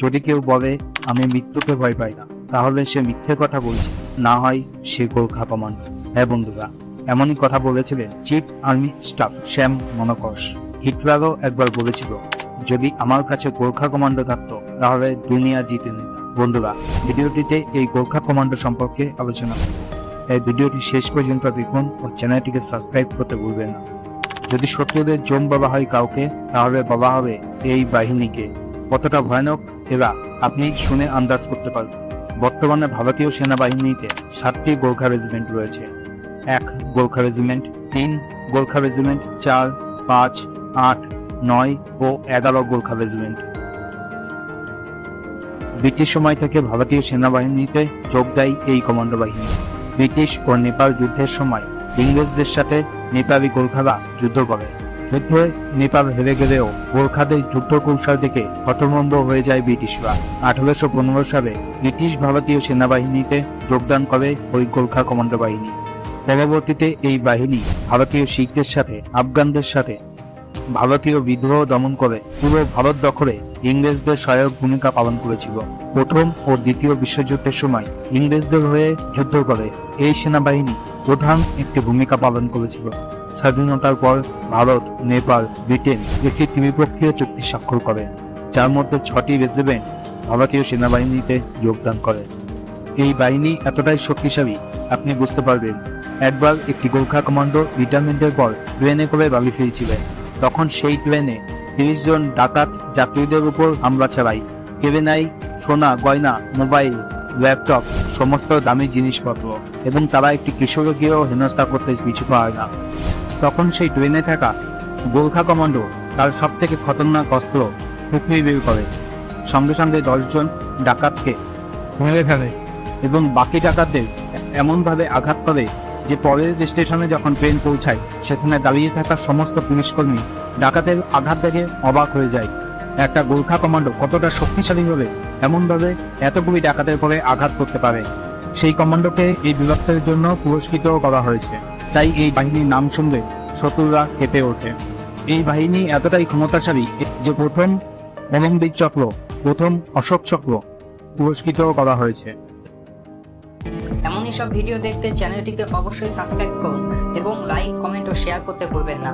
যদি কেউ বলে, আমি মৃত্যুকে ভয় পাই না, তাহলে সে মিথ্যে কথা বলছে। না হয় সে গোর্খা কমান্ডো হ্যাঁ বন্ধুরা, এমনই কথা বলেছিলেন chief army staff Sam Manekshaw হিটলারও একবার বলেছিল, যদি আমার কাছে গোর্খা কমান্ডো থাকতো, তাহলে দুনিয়া জিতে নিতাম। বন্ধুরা, ভিডিওটিতে এই গোর্খা কমান্ডো সম্পর্কে আলোচনা করব। এই ভিডিওটি শেষ পর্যন্ত দেখুন ও চ্যানেলটিকে সাবস্ক্রাইব করতে ভুলবেন না। যদি শত্রুদের জম বাবা হয় কাউকে, তাহলে বাবা হবে এই বাহিনীকে। কতটা ভয়ানক এরা আপনি শুনে আন্দাজ করতে পারবেন। বর্তমানে ভারতীয় সেনাবাহিনীতে সাতটি গোর্খা রেজিমেন্ট রয়েছে। এক গোর্খা রেজিমেন্ট, তিন গোর্খা রেজিমেন্ট, চার, পাঁচ, আট, নয় ও এগারো গোর্খা রেজিমেন্ট। ব্রিটিশ সময় থেকে ভারতীয় সেনাবাহিনীতে যোগ দেয় এই কমান্ডো বাহিনী। ব্রিটিশ ও নেপাল যুদ্ধের সময় ইংরেজদের সাথে নেপালি গোর্খারা যুদ্ধ করে। যুদ্ধে নেপাল হেরে গেলেও গোর্খাদের যুদ্ধ কৌশল দেখে হতভম্ব হয়ে যায় ব্রিটিশরা। আঠারোশো পনেরো সালে ব্রিটিশ ভারতীয় সেনাবাহিনীতে যোগদান করে ওই গোর্খা কমান্ডো বাহিনী। পরবর্তীতে এই বাহিনী ভারতীয় শিখদের সাথে, আফগানদের সাথে ভারতীয় বিদ্রোহ দমন করে পুরো ভারত দখলে ইংরেজদের সহায়ক ভূমিকা পালন করেছিল। প্রথম ও দ্বিতীয় বিশ্বযুদ্ধের সময় ইংরেজদের হয়ে যুদ্ধ করে এই সেনাবাহিনী প্রধান একটি ভূমিকা পালন করেছিল। স্বাধীনতার পর ভারত, নেপাল, ব্রিটেন একটি ত্রিপক্ষীয় চুক্তি স্বাক্ষর করে, যার মধ্যে ছটি রেজিমেন্ট ভারতীয় সেনাবাহিনীতে যোগদান করে। এই বাহিনী এতটাই শক্তিশালী, আপনি বুঝতে পারবেন, একবার একটি গোর্খা কমান্ডো রিটায়ারমেন্টের পর ট্রেনে করে বাড়ি ফিরেছিলেন তখন সেই ট্রেনে তিরিশ জন ডাকাত যাত্রীদের উপর হামলা চালায়। কেড়ে নেয় সোনা, গয়না, মোবাইল, ল্যাপটপ, সমস্ত দামি জিনিসপত্র এবং তারা একটি কিশোরকেও হেনস্থা করতে পিছু পায় না। তখন সেই ট্রেনে থাকা গোর্খা কমান্ডো তার সব থেকে খতরনাক অস্ত্র হুকমি বের করে। সঙ্গে সঙ্গে দশজন ডাকাতকে মেরে ফেলে এবং বাকি ডাকাতদের এমনভাবে আঘাত করে যে পরের স্টেশনে যখন ট্রেন পৌঁছায়, সেখানে দাঁড়িয়ে থাকা সমস্ত পুলিশকর্মী ডাকাতের আঘাত দেখে অবাক হয়ে যায়। একটা গোর্খা কমান্ডো কতটা শক্তিশালী হবে, এমনভাবে এতগুলি ডাকাতের পরে আঘাত করতে পারে। সেই কমান্ডোকে এই বীরত্বের জন্য পুরস্কৃত করা হয়েছে। তাই এই বাহিনীর নাম শুনলে শত্রুরা কেঁপে ওঠে। এই বাহিনী এতটাই ক্ষমতাশালী যে প্রথম অলম্বিক চক্র, প্রথম অশোক চক্র পুরস্কৃত করা হয়েছে। এমনই সব ভিডিও দেখতে চ্যানেলটিকে অবশ্যই সাবস্ক্রাইব করুন এবং লাইক, কমেন্ট ও শেয়ার করতে ভুলবেন না।